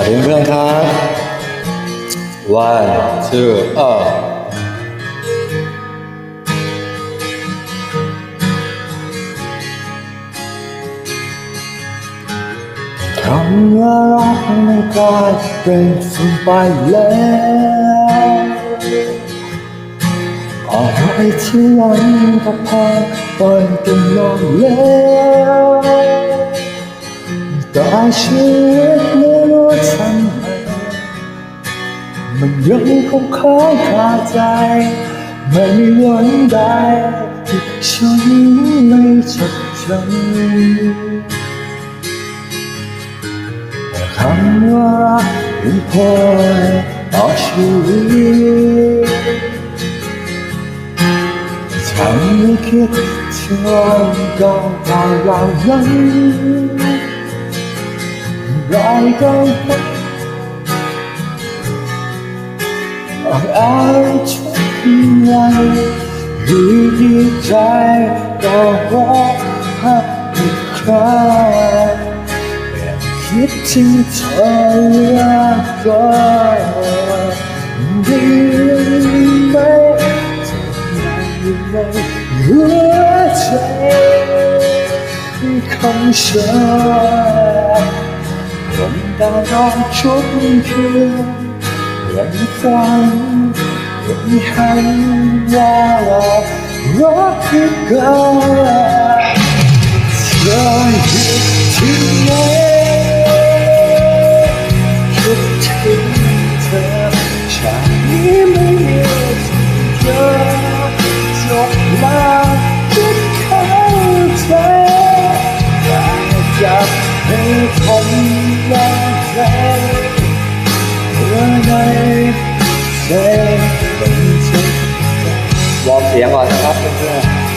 ัสดีเพื่อนครับ one two up คำว่ารักมันกลายเป็นฝุ่นไปแล้วอะไรที่หวันก็พาไปกันนอนแล้วแต่ชีวิต มันยังคงค้างคาใจ ไม่มีวันใดที่ฉันไม่จดจำคำว่ารักเป็นพอต่อชีวิตฉันไม่คิดถึงวันเก่าเก่าเรานั้นเราก็ ไม่อาจเอาทุกวันที่ดีใจก็รักให้อีกครั้งคิดถึงเธอเลือเกินดีไหมจะอยู่ในหัวใจของฉันผมตานอนชุบคื นยังฝันยังหันว่ารักคือกันเธอ เสียงเป็นเธอวอร์มเสียงก่อนนะครับเพื่อนๆ